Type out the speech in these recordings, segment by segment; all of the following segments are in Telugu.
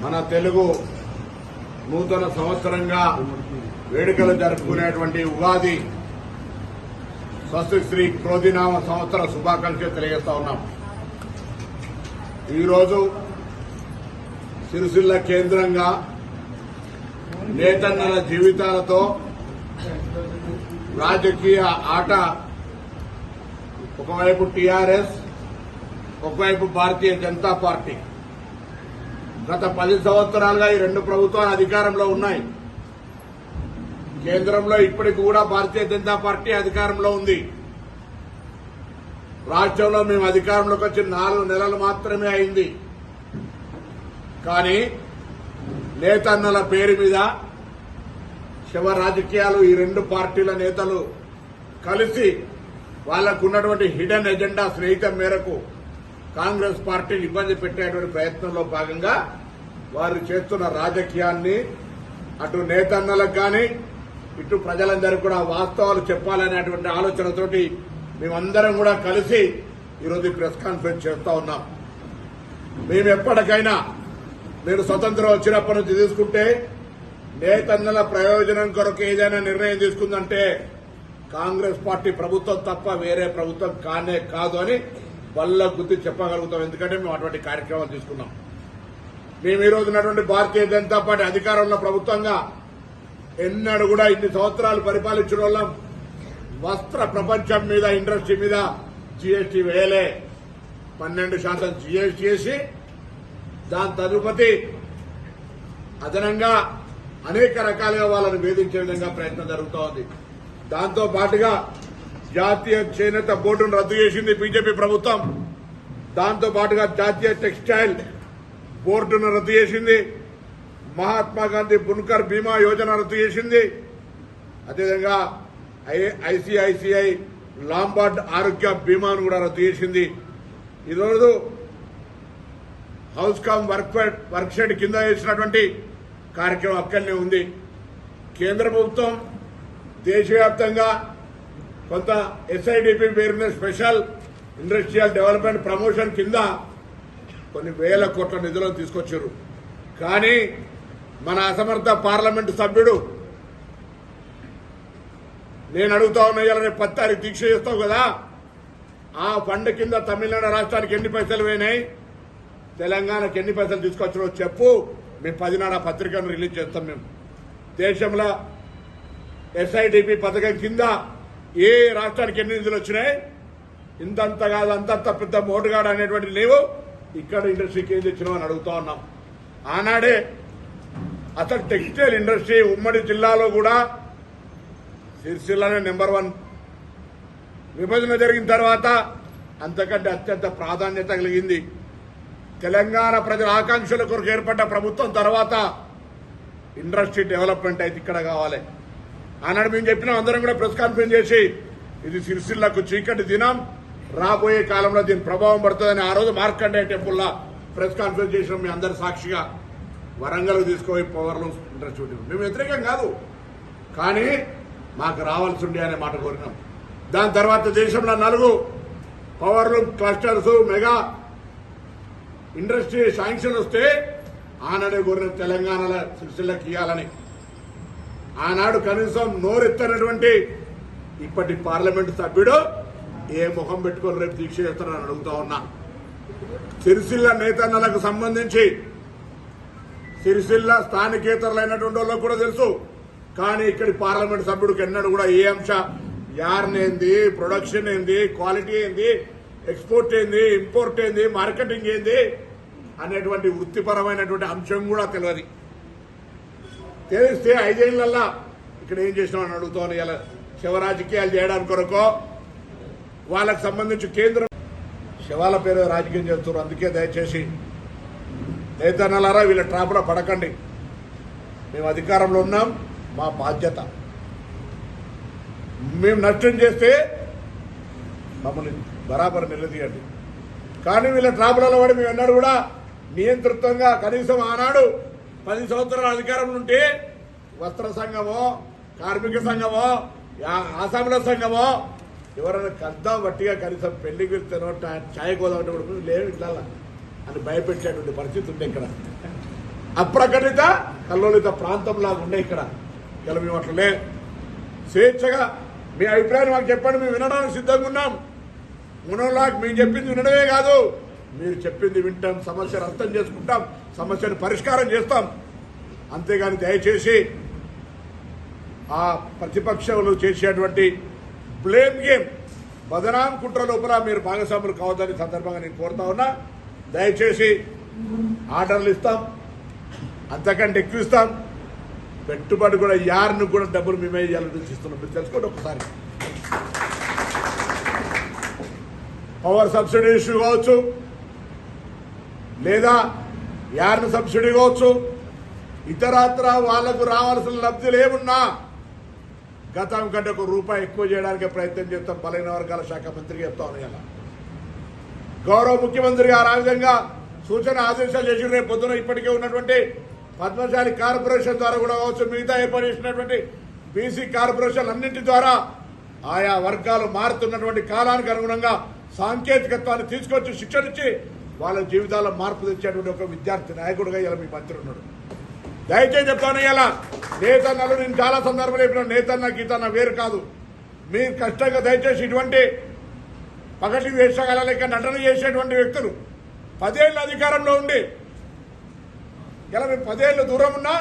మన తెలుగు నూతన సంవత్సరంగా వేడుకలు జరుపుకునేటువంటి ఉగాది స్వస్తి శ్రీ క్రోధినామ సంవత్సర శుభాకాంక్షలు తెలియజేస్తా ఉన్నాం. ఈరోజు సిరిసిల్ల కేంద్రంగా నేతన్నల జీవితాలతో రాజకీయ ఆట ఒకవైపు టీఆర్ఎస్ ఒకవైపు భారతీయ జనతా పార్టీ. గత పది సంవత్సరాలుగా ఈ రెండు ప్రభుత్వాలు అధికారంలో ఉన్నాయి. కేంద్రంలో ఇప్పటికి కూడా భారతీయ జనతా పార్టీ అధికారంలో ఉంది. రాష్ట్రంలో మేము అధికారంలోకి వచ్చి నాలుగు నెలలు మాత్రమే అయింది. కానీ నేతన్నల పేరు మీద శివ రాజకీయాలు ఈ రెండు పార్టీల నేతలు కలిసి వాళ్ళకు ఉన్నటువంటి హిడెన్ ఎజెండా స్నేహితం మేరకు కాంగ్రెస్ పార్టీని ఇబ్బంది పెట్టేటువంటి ప్రయత్నంలో భాగంగా వారు చేస్తున్న రాజకీయాన్ని అటు నేతన్నలకు కానీ ఇటు ప్రజలందరూ కూడా వాస్తవాలు చెప్పాలనేటువంటి ఆలోచనతోటి మేమందరం కూడా కలిసి ఈరోజు ప్రెస్ కాన్ఫరెన్స్ చేస్తా ఉన్నాం. మేము ఎప్పటికైనా నేను స్వతంత్రం వచ్చినప్పటి నుంచి తీసుకుంటే నేతన్నల ప్రయోజనం కొరకు ఏదైనా నిర్ణయం తీసుకుందంటే కాంగ్రెస్ పార్టీ ప్రభుత్వం తప్ప వేరే ప్రభుత్వం కానే కాదు అని వల్ల గుర్తు చెప్పగలుగుతాం. ఎందుకంటే మేము అటువంటి కార్యక్రమాలు తీసుకున్నాం. మేము ఈ రోజు ఉన్నటువంటి భారతీయ జనతా పార్టీ అధికారంలో ప్రభుత్వంగా ఎన్నడూ కూడా ఇన్ని సంవత్సరాలు పరిపాలించిన వాళ్ళం. వస్త్ర ప్రపంచం మీద ఇండస్ట్రీ మీద జీఎస్టీ వేయలే. పన్నెండు శాతం జీఎస్టీ వేసి దాని తదుపతి అదనంగా అనేక రకాలుగా వాళ్ళని వేధించే విధంగా ప్రయత్నం జరుగుతోంది. దాంతో పాటుగా జాతీయ చేనేత బోర్డును రద్దు చేసింది బీజేపీ ప్రభుత్వం. దాంతో పాటుగా జాతీయ టెక్స్టైల్ బోర్డును రద్దు చేసింది. మహాత్మా గాంధీ బున్కర్ బీమా యోజన రద్దు చేసింది. అదేవిధంగా ఐ- ఐసిఐసిఐ లాంబార్డ్ ఆరోగ్య బీమాను కూడా రద్దు చేసింది. ఈరోజు house cum work work shed కింద చేసినటువంటి కార్యక్రమం అక్కడనే ఉంది. కేంద్ర ప్రభుత్వం దేశవ్యాప్తంగా కొంత ఎస్ఐడిపి పేరున స్పెషల్ ఇండస్ట్రియల్ డెవలప్మెంట్ ప్రమోషన్ కింద కొన్ని వేల కోట్ల నిధులను తీసుకొచ్చారు. కానీ మన అసమర్థ పార్లమెంటు సభ్యుడు నేను అడుగుతా ఉన్నా ఇవాళ రేపు పది తారీఖు దీక్ష చేస్తావు కదా? ఆ ఫండ్ కింద తమిళనాడు రాష్ట్రానికి ఎన్ని పైసలు పోయినాయి? తెలంగాణకి ఎన్ని పైసలు తీసుకొచ్చినో చెప్పు. మేము పదినాడు ఆ పత్రికను రిలీజ్ చేస్తాం మేము. దేశంలో ఎస్ఐడిపి పథకం కింద ఏ రాష్ట్రానికి ఎన్ని నిధులు వచ్చినాయి? ఇంతంత కాదు అంతంత పెద్ద మోటుగాడు అనేటువంటి లేవు. ఇక్కడ ఇండస్ట్రీకి ఏం తెచ్చినావు అని అడుగుతా ఉన్నాం. ఆనాడే అసలు టెక్స్టైల్ ఇండస్ట్రీ ఉమ్మడి జిల్లాలో కూడా సిరిసిల్లనే నెంబర్ వన్. విభజన జరిగిన తర్వాత అంతకంటే అత్యంత ప్రాధాన్యత కలిగింది. తెలంగాణ ప్రజల ఆకాంక్షల కొరకు ఏర్పడ్డ ప్రభుత్వం తర్వాత ఇండస్ట్రీ డెవలప్మెంట్ అయితే ఇక్కడ కావాలి. ఆనాడు మేము చెప్పినాం అందరం కూడా ప్రెస్ కాన్ఫరెన్స్ చేసి ఇది సిరిసిల్లకు చీకటి దినం రాబోయే కాలంలో దీని ప్రభావం పడుతుందని ఆ రోజు మార్కండే టెంపుల్లా ప్రెస్ కాన్ఫరెన్స్ చేసినాం మీ అందరి సాక్షిగా. వరంగల్ తీసుకుపోయి పవర్లో ఇంట్రెస్ట్ మేము వ్యతిరేకం కాదు. కానీ మాకు రావాల్సి ఉండే అనే మాట కోరినాం. దాని తర్వాత దేశంలో నలుగు powerloom clusters mega industry sanction వస్తే ఆనాడే కోరిన తెలంగాణలో సిరిసిల్లకి ఇవ్వాలని. ఆనాడు కనీసం నోరెత్తనటువంటి ఇప్పటి పార్లమెంటు సభ్యుడు ఏ ముఖం పెట్టుకొని రేపు దీక్ష చేస్తారని అడుగుతా ఉన్నా. సిరిసిల్ల నేతన్నలకు సంబంధించి సిరిసిల్ల స్థానికేతరులైనటువంటి వాళ్ళకు కూడా తెలుసు. కానీ ఇక్కడి పార్లమెంట్ సభ్యుడికి ఎన్నడూ కూడా ఏ అంశ యార్నేంది ప్రొడక్షన్ ఏంది క్వాలిటీ ఏంది ఎక్స్పోర్ట్ ఏంది ఇంపోర్ట్ ఏంది మార్కెటింగ్ ఏంది అనేటువంటి వృత్తిపరమైనటువంటి అంశం కూడా తెలియదు. తెలిస్తే ఐదేళ్ళల్లా ఇక్కడ ఏం చేసినామని అడుగుతాను ఇలా శివ రాజకీయాలు చేయడానికి కొరకో. వాళ్ళకు సంబంధించి కేంద్రం శివాల పేరు రాజకీయం చేస్తున్నారు. అందుకే దయచేసి నేతన్నలారా వీళ్ళ ట్రాప్లో పడకండి. మేము అధికారంలో ఉన్నాం. మా బాధ్యత. మేము నష్టం చేస్తే మమ్మల్ని బరాబర్ నిలదీయండి. కానీ వీళ్ళ ట్రాపులలో పడి మేము ఎన్నడూ కూడా నియంతృత్వంగా కనీసం ఆనాడు పది సంవత్సరాల అధికారంలో ఉంటే వస్త్ర సంఘమో కార్మిక సంఘమో యా- ఆసాముల సంఘమో ఎవరైనా కద్దాం బట్టిగా కనీసం పెళ్ళికి వెళ్తేనో ఛాయ్ కోదాం లేవు ఇట్లా అని భయపెట్టేటువంటి పరిస్థితి ఉంది ఇక్కడ. అప్రకటిత కల్లోలిత ప్రాంతంలాగా ఉండే ఇక్కడ. ఇలా మేము అట్లనే స్వేచ్ఛగా మీ అభిప్రాయం మాకు చెప్పండి మేము వినడానికి సిద్ధంగా ఉన్నాం. మునోలాగ్ మేము చెప్పింది వినడమే కాదు. మీరు చెప్పింది వింటాం సమస్యను అర్థం చేసుకుంటాం సమస్యను పరిష్కారం చేస్తాం. అంతేగాని దయచేసి ఆ ప్రతిపక్షంలో చేసేటువంటి బ్లేమ్ గేమ్ బదనాం కుట్ర లోపల మీరు భాగస్వాములు కావద్దని సందర్భంగా నేను కోరుతా ఉన్నా. దయచేసి ఆర్డర్లు ఇస్తాం అంతకంటే ఎక్కువ ఇస్తాం. పెట్టుబడి కూడా యారిని కూడా డబ్బులు మేమే ఇవ్వాలని ఇస్తున్నాం మీరు తెలుసుకోండి ఒకసారి. పవర్ సబ్సిడీ ఇష్యూ కావచ్చు లేదా యార్న్ సబ్సిడీ కావచ్చు ఇతరత్ర వాళ్ళకు రావాల్సిన లబ్ధులు ఏమున్నా గతం కంటే ఒక రూపాయి ఎక్కువ చేయడానికి ప్రయత్నం చేస్తాం బలైన వర్గాల శాఖ మంత్రికి చెప్తా ఉన్నాను గౌరవ ముఖ్యమంత్రి గారు ఆ విధంగా సూచన ఆదేశాలు చేసి రేపు పొద్దున ఇప్పటికే ఉన్నటువంటి పద్మశాలి కార్పొరేషన్ ద్వారా కూడా కావచ్చు మిగతా ఏర్పాటు చేసినటువంటి బీసీ కార్పొరేషన్ అన్నింటి ద్వారా ఆయా వర్గాలు మారుతున్నటువంటి కాలానికి అనుగుణంగా సాంకేతికత్వాన్ని తీసుకొచ్చి శిక్షణ ఇచ్చి వాళ్ళ జీవితాల్లో మార్పు తెచ్చేటువంటి ఒక విద్యార్థి నాయకుడుగా ఇలా మీ మంత్రి ఉన్నాడు. దయచేసి చెప్తాను ఇలా నేతన్నలు నేను చాలా సందర్భాలు చెప్పిన నేతన్న గీతన్న వేరు కాదు. మీరు కష్టంగా దయచేసి ఇటువంటి పగటి వేషగాల లేక నటన చేసేటువంటి వ్యక్తులు పదేళ్ళ అధికారంలో ఉండి ఇలా మేము పదేళ్ళు దూరం ఉన్నా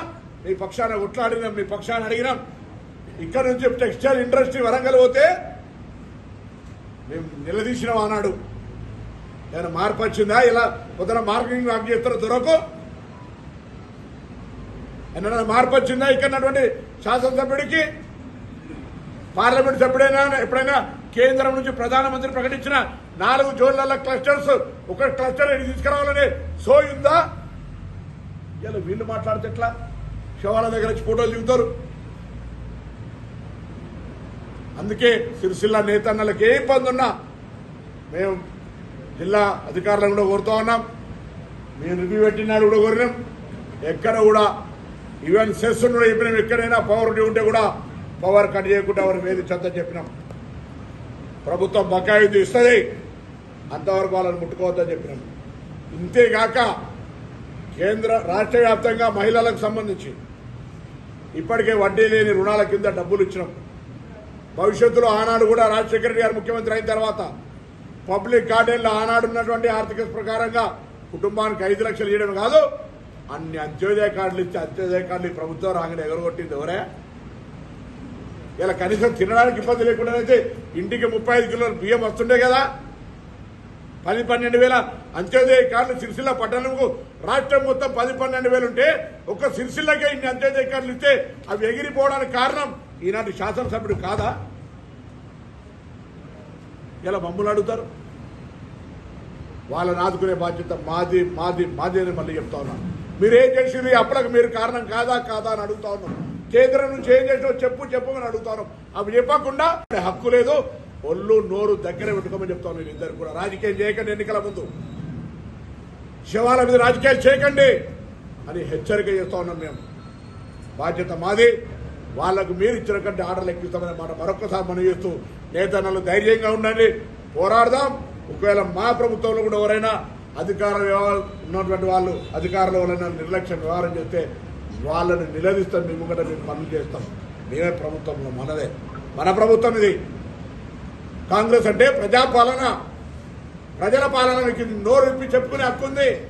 మీ పక్షాన కొట్లాడినాం మీ పక్షాన్ని అడిగినాం ఇక్కడ నుంచి టెక్స్టైల్ ఇండస్ట్రీ వరంగల్ పోతే మేము నిలదీసినాం ఆనాడు ఏమైనా మార్పు వచ్చిందా? ఇలా పొద్దున మార్కెటింగ్ వాక్ చేస్తారు దొరకు ఏమైనా మార్పు వచ్చిందా? ఇక్కడ శాసనసభ్యుడికి పార్లమెంట్ సభ్యుడైనా ఎప్పుడైనా కేంద్రం నుంచి ప్రధానమంత్రి ప్రకటించిన నాలుగు జోన్ల క్లస్టర్స్ ఒక క్లస్టర్ తీసుకురావాలని తీసుకురావాలనే సో ఇలా వీళ్ళు మాట్లాడితే ఎట్లా? శివాల దగ్గర వచ్చి ఫోటోలు దిగుతారు. అందుకే సిరిసిల్ల నేతన్నలకు ఏ ఇబ్బంది ఉన్నా మేము జిల్లా అధికారులను కూడా కోరుతా ఉన్నాం. మేము రివ్యూ పెట్టినాడు కూడా కోరినాం. ఎక్కడ కూడా ఈవెన్ సెస్ కూడా చెప్పినాం. ఎక్కడైనా పవర్ ఉంటే కూడా పవర్ కట్ చేయకుండా వారు వేధించద్దని చెప్పినాం. ప్రభుత్వం బకాయితీ ఇస్తుంది. అంతవరకు వాళ్ళని ముట్టుకోవద్దని చెప్పినాం. ఇంతేగాక కేంద్ర రాష్ట్ర వ్యాప్తంగా మహిళలకు సంబంధించి ఇప్పటికే వడ్డీ లేని రుణాల కింద డబ్బులు ఇచ్చినాం. భవిష్యత్తులో ఆనాడు కూడా రాజశేఖర రెడ్డి గారు ముఖ్యమంత్రి అయిన తర్వాత పబ్లిక్ గార్డెన్లో ఆనాడు ఉన్నటువంటి ఆర్థిక ప్రకారంగా కుటుంబానికి ఐదు లక్షలు ఇవ్వడం కాదు అన్ని అంత్యోదయ కార్డులు ఇచ్చి అంత్యోదయ కార్డులు ఈ ప్రభుత్వం రాగానే ఎగరగొట్టింది ఎవరే? ఇలా కనీసం తినడానికి ఇబ్బంది లేకుండా అయితే ఇంటికి ముప్పై ఐదు కిలోల బియ్యం వస్తుండే కదా. పది పన్నెండు వేల అంత్యోదయ కార్డులు సిరిసిల్ల పట్టణంకు రాష్ట్రం మొత్తం పది పన్నెండు వేలు ఉంటే ఒక్క సిరిసిల్లకే ఇన్ని అంత్యోదయ కార్డులు ఇస్తే అవి ఎగిరిపోవడానికి కారణం ఈనాటి శాసనసభ్యుడు కాదా? ఇలా మమ్మల్ని అడుగుతారు వాళ్ళని ఆదుకునే బాధ్యత మాది మాది మాది అని మళ్ళీ చెప్తా ఉన్నాను మీరేం చేసింది అప్పటికి మీరు కారణం కాదా కాదా అని అడుగుతా ఉన్నాం. కేంద్రం నుంచి ఏం చేసినా చెప్పు చెప్పమని అడుగుతాను అవి చెప్పకుండా హక్కు లేదు. ఒళ్ళు నోరు దగ్గర పెట్టుకోమని చెప్తాను నేను ఇద్దరు కూడా. రాజకీయం చేయకండి ఎన్నికల ముందు. శివాల మీద రాజకీయాలు చేయకండి అని హెచ్చరిక చేస్తా ఉన్నాం మేము. బాధ్యత మాది. వాళ్ళకు మీరు ఇచ్చినటువంటి కంటే ఆర్డర్లు మాట మరొకసారి మనం చేస్తూ నేతన్నలు ధైర్యంగా ఉండండి. పోరాడదాం. ఒకవేళ మా ప్రభుత్వంలో కూడా ఎవరైనా అధికార వ్యవహారం ఉన్నటువంటి వాళ్ళు అధికారంలో ఎవరైనా నిర్లక్ష్యం వ్యవహారం చేస్తే వాళ్ళని నిలదీస్తాం. మేము కూడా మేము పనులు చేస్తాం. మేమే ప్రభుత్వంలో మనదే. మన ప్రభుత్వం ఇది. కాంగ్రెస్ అంటే ప్రజాపాలన. ప్రజల పాలన మీకు నోరు ఇప్పి చెప్పుకునే హక్కు ఉంది.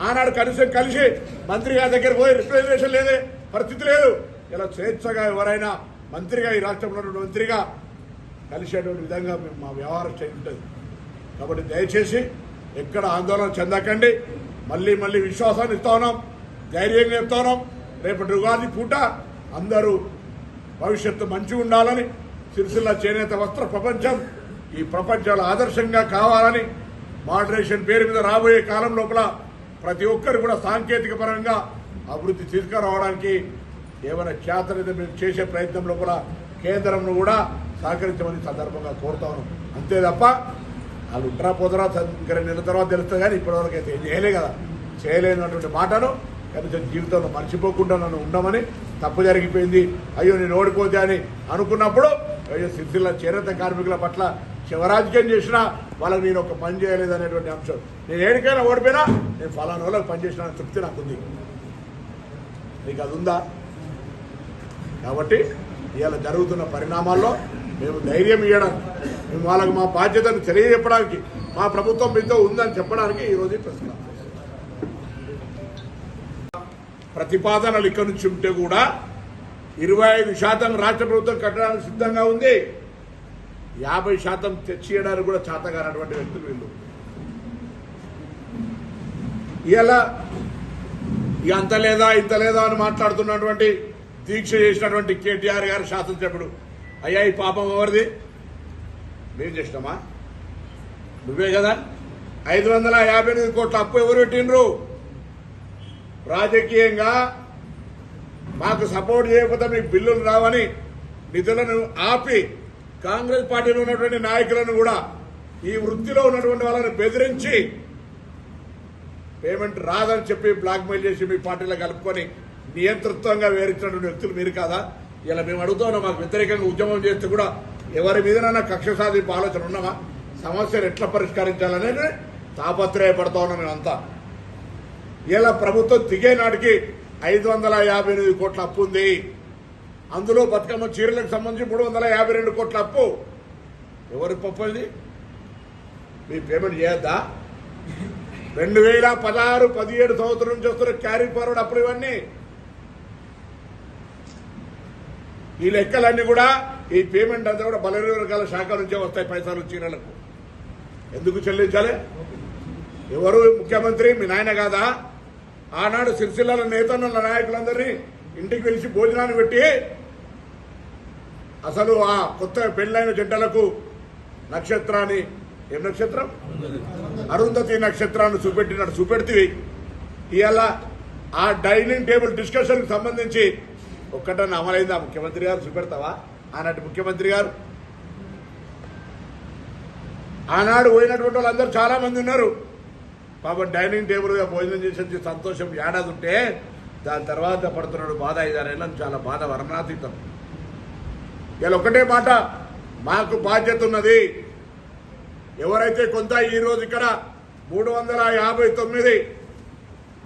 ఆనాడు కలిసి కలిసి మంత్రి గారి దగ్గర పోయి రిప్రజెంటేషన్ లేదే. పరిస్థితి లేదు. ఇలా స్వేచ్ఛగా ఎవరైనా మంత్రిగా ఈ రాష్ట్రంలో ఉన్నటువంటి మంత్రిగా కలిసేటువంటి విధంగా మేము మా వ్యవహారం చేయి ఉంటుంది. కాబట్టి దయచేసి ఎక్కడ ఆందోళన చెందకండి. మళ్ళీ మళ్ళీ విశ్వాసాన్ని ఇస్తా ఉన్నాం. ధైర్యంగా చెప్తా ఉన్నాం. రేపటి ఉగాది పూట అందరూ భవిష్యత్తు మంచిగా ఉండాలని సిరిసిల్ల చేనేత వస్త్ర ప్రపంచం ఈ ప్రపంచాల ఆదర్శంగా కావాలని మోడరేషన్ పేరు మీద రాబోయే కాలం లోపల ప్రతి ఒక్కరు కూడా సాంకేతిక పరంగా అభివృద్ధి తీసుకురావడానికి ఏమైనా చేతనైతే మేము చేసే ప్రయత్నంలో కూడా కేంద్రంను కూడా సహకరించమని సందర్భంగా కోరుతా ఉన్నాం. అంతే తప్ప వాళ్ళు ఉంటారా పోతారా ఇంకా రెండు నెలల తర్వాత తెలుస్తుంది కానీ ఇప్పటివరకు అయితే ఏం చేయలే కదా. చేయలేనటువంటి మాటను కనీసం జీవితంలో మర్చిపోకుండా నన్ను ఉండమని తప్పు జరిగిపోయింది. అయ్యో నేను ఓడిపోతే అని అనుకున్నప్పుడు అయ్యో సిరిసిల్ల చేనేత కార్మికుల పట్ల శివరాజకీయం చేసినా వాళ్ళకి నేను ఒక పని చేయలేదు అనేటువంటి అంశం. నేను ఏడికైనా ఓడిపోయినా నేను ఫలానా వాళ్ళకి పని చేసిన తృప్తి నాకు ఉంది నీకు అది ఉందా? కాబట్టి ఇవాళ జరుగుతున్న పరిణామాల్లో మేము ధైర్యం ఇవ్వడానికి మేము వాళ్ళకి మా బాధ్యతను తెలియజెప్పడానికి మా ప్రభుత్వం మీతో ఉందని చెప్పడానికి ఈరోజు ప్రశ్న. ప్రతిపాదనలు ఇక్కడి నుంచి ఉంటే కూడా ఇరవై ఐదు శాతం రాష్ట్ర ప్రభుత్వం కట్టడానికి సిద్ధంగా ఉంది. యాభై శాతం తెచ్చియడానికి కూడా చేతగానటువంటి వ్యక్తులు వీళ్ళు. ఇలా ఇక అంత లేదా ఇంత లేదా అని మాట్లాడుతున్నటువంటి దీక్ష చేసినటువంటి కేటీఆర్ గారు శాసనసభ్యుడు. అయ్యా ఈ పాపం ఎవరిది? మేము చేసినామా? నువ్వే కదా? ఐదు వందల యాభై ఎనిమిది కోట్ల అప్పు ఎవరు పెట్టిండ్రు? రాజకీయంగా మాకు సపోర్ట్ చేయకపోతే మీకు బిల్లులు రావని నిధులను ఆపి కాంగ్రెస్ పార్టీలో ఉన్నటువంటి నాయకులను కూడా ఈ వృత్తిలో ఉన్నటువంటి వాళ్ళని బెదిరించి పేమెంట్ రాదని చెప్పి బ్లాక్మెయిల్ చేసి మీ పార్టీలో కలుపుకొని నియంతృత్వంగా వేరించినటువంటి వ్యక్తులు మీరు కాదా? ఇలా మేము అడుగుతున్నాం మాకు వ్యతిరేకంగా ఉద్యమం చేస్తే కూడా ఎవరి మీదనైనా కక్ష సాధింపు ఆలోచన ఉన్నామా? సమస్యను ఎట్లా పరిష్కరించాలనేది తాపత్రయపడతా ఉన్నాం మేమంతా. ఇలా ప్రభుత్వం దిగే నాటికి ఐదు వందల యాభై ఎనిమిది కోట్ల అప్పు ఉంది. అందులో బతుకమ్మ చీరలకు సంబంధించి మూడు వందల యాభై రెండు కోట్ల అప్పు. ఎవరి పప్పు ఇది? మీ పేమెంట్ చేయొద్దా? రెండు వేల పదహారు పదిహేడు సంవత్సరం నుంచి వస్తున్న క్యారీ ఫార్వర్డ్ అప్పుడు ఇవన్నీ. ఈ లెక్కలన్నీ కూడా ఈ పేమెంట్ అంతా కూడా బలహీన వర్గాల శాఖ నుంచే వస్తాయి పైసలు చీరలకు. ఎందుకు చెల్లించాలి? ఎవరు ముఖ్యమంత్రి? మీ నాయన కాదా? ఆనాడు సిరిసిల్లాల నేతన్న నాయకులందరినీ ఇంటికి పిలిచి భోజనాన్ని పెట్టి అసలు ఆ కొత్త పెళ్ళైన జంటలకు నక్షత్రాన్ని ఏం నక్షత్రం? అరుంధతి నక్షత్రాన్ని చూపెట్టినట్టు చూపెడితే ఇవాళ ఆ డైనింగ్ టేబుల్ డిస్కషన్కి సంబంధించి ఒక్కటన్న అమలైందా? ముఖ్యమంత్రి గారు చూపెడతావా? ఆనాటి ముఖ్యమంత్రి గారు. ఆనాడు పోయినటువంటి వాళ్ళందరూ చాలా మంది ఉన్నారు. పాప డైనింగ్ టేబుల్ భోజనం చేసి సంతోషం ఏడాది ఉంటే దాని తర్వాత పడుతున్నాడు బాధ ఐదారేళ్ళని చాలా బాధ వర్ణాతీతం ఇలా ఒకటే మాట మాకు బాధ్యత ఉన్నది. ఎవరైతే కొంత ఈ రోజు ఇక్కడ మూడు వందల యాభై తొమ్మిది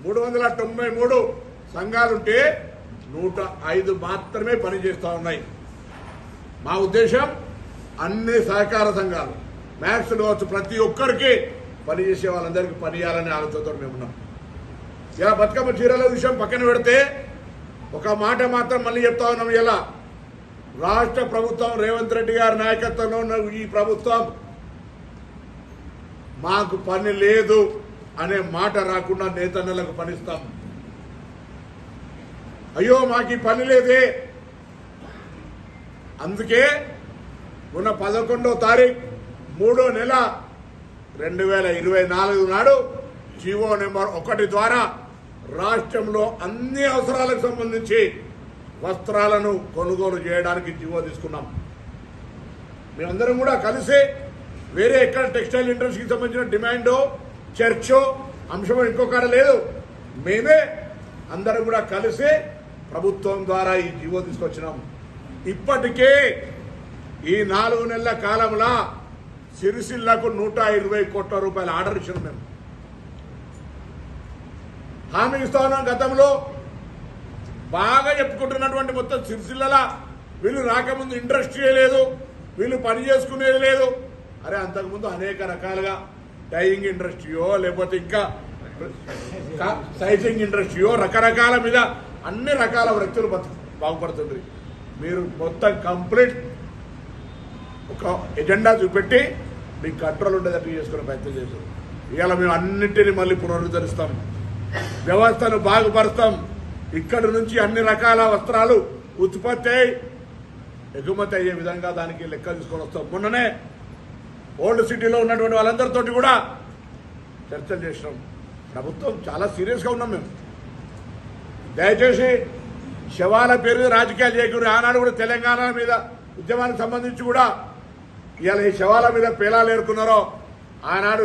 మూడు వందల తొంభై మూడు సంఘాలుంటే నూట ఐదు మాత్రమే పనిచేస్తూ ఉన్నాయి. మా ఉద్దేశం అన్ని సహకార సంఘాలు మ్యాథ్స్ కావచ్చు ప్రతి ఒక్కరికి పనిచేసే వాళ్ళందరికీ పని చేయాలనే ఆలోచనతో మేము ఉన్నాం. ఇలా బతుకమ్మ చీరల విషయం పక్కన పెడితే ఒక మాట మాత్రం మళ్ళీ చెప్తా ఉన్నాం ఇలా రాష్ట్ర ప్రభుత్వం రేవంత్ రెడ్డి గారి నాయకత్వంలో ఉన్న ఈ ప్రభుత్వం మాకు పని లేదు అనే మాట రాకుండా నేతన్నలకు పనిస్తాం. అయ్యో మాకు ఈ పని లేదే. అందుకే ఉన్న పదకొండో తారీఖు మూడో నెల రెండు వేల ఇరవై నాలుగు నాడు జీవో నెంబర్ ఒకటి ద్వారా రాష్ట్రంలో అన్ని అవసరాలకు సంబంధించి వస్త్రాలను కొనుగోలు చేయడానికి జీవో తీసుకున్నాం. మేమందరం కూడా కలిసి వేరే ఎక్కడ టెక్స్టైల్ ఇండస్ట్రీకి సంబంధించిన డిమాండో చర్చో అంశమో ఇంకొకటి లేదు. మేమే అందరం కూడా కలిసి ప్రభుత్వం ద్వారా ఈ జీవో తీసుకొచ్చినాం. ఇప్పటికే ఈ నాలుగు నెలల కాలంలో సిరిసిల్లకు నూట ఇరవై కోట్ల రూపాయల ఆర్డర్ ఇచ్చినాం మేము. హామీ ఇస్తా ఉన్నాం గతంలో. బాగా చెప్పుకుంటున్నటువంటి మొత్తం సిరిసిల్ల వీళ్ళు రాకముందు ఇండస్ట్రీ లేదు వీళ్ళు పని చేసుకునేది లేదు. అరే అంతకుముందు అనేక రకాలుగా డైయింగ్ ఇండస్ట్రీయో లేకపోతే ఇంకా సైజింగ్ ఇండస్ట్రీయో రకరకాల మీద అన్ని రకాల వ్యక్తులు బతు- బాగుపడుతుంది. మీరు మొత్తం కంప్లీట్ ఒక ఎజెండా చూపెట్టి మీకు కంట్రోల్ ఉండేటట్టు చేసుకునే ప్రయత్నం చేస్తాం ఇవాళ మేము అన్నింటినీ మళ్ళీ పునరుద్ధరిస్తాం. వ్యవస్థను బాగుపరుస్తాం. ఇక్కడి నుంచి అన్ని రకాల వస్త్రాలు ఉత్పత్తి అయి ఎగుమతి అయ్యే విధంగా దానికి లెక్క తీసుకొని వస్తాం. మొన్ననే ఓల్డ్ సిటీలో ఉన్నటువంటి వాళ్ళందరితోటి కూడా చర్చలు చేసినాం. ప్రభుత్వం చాలా సీరియస్గా ఉన్నాం మేము. దయచేసి శవాల పేరు రాజకీయాలు చేయకూడదు. ఆనాడు కూడా తెలంగాణ మీద ఉద్యమానికి సంబంధించి కూడా ఇవాళ ఈ శవాల మీద పేలాలు ఏరుకున్నారో ఆనాడు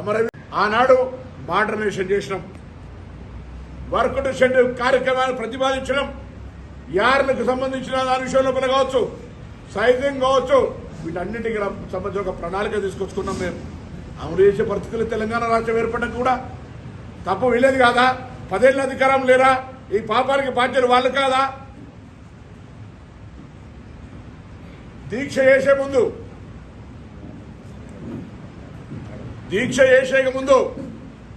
అమరవీ ఆనాడు మోడర్నైజేషన్ చేసినాం. వర్క్ టు షెడ్ కార్యక్రమాన్ని ప్రతిపాదించడం యార్లకు సంబంధించిన దాని విషయంలో కావచ్చు సైజింగ్ కావచ్చు వీటన్నింటికి సంబంధించి ఒక ప్రణాళిక తీసుకొచ్చుకున్నాం మేము. అమలు చేసే పరిస్థితులు తెలంగాణ రాష్ట్రం ఏర్పడడం కూడా తప్పు వీలేదు కాదా? పదేళ్ళ అధికారం లేరా? ఈ పాపానికి బాధ్యులు వాళ్ళు కాదా? దీక్ష చేసే ముందు దీక్ష చేసే ముందు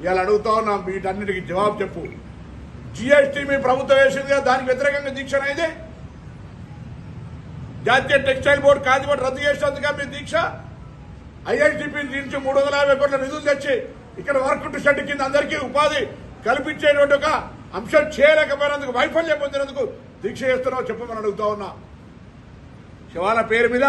ఇలా అడుగుతా ఉన్నాం వీటన్నిటికి జవాబు చెప్పు. జిఎస్టీ మీ ప్రభుత్వం వేసింది కదా, దానికి వ్యతిరేకంగా దీక్ష అనేది జాతీయ టెక్స్టైల్ బోర్డు కాదిబట్టి రద్దు చేసినందుగా మీ దీక్ష? ఐఐటిపి నుంచి మూడు వందల యాభై కోట్ల నిధులు తెచ్చి ఇక్కడ వర్క్ టు షెడ్ కింద అందరికీ ఉపాధి కల్పించేటువంటి ఒక అంశం చేయలేకపోయినందుకు వైఫల్యం పొందినందుకు దీక్ష చేస్తున్నావు చెప్పమని అడుగుతా ఉన్నా. శివాల పేరు మీద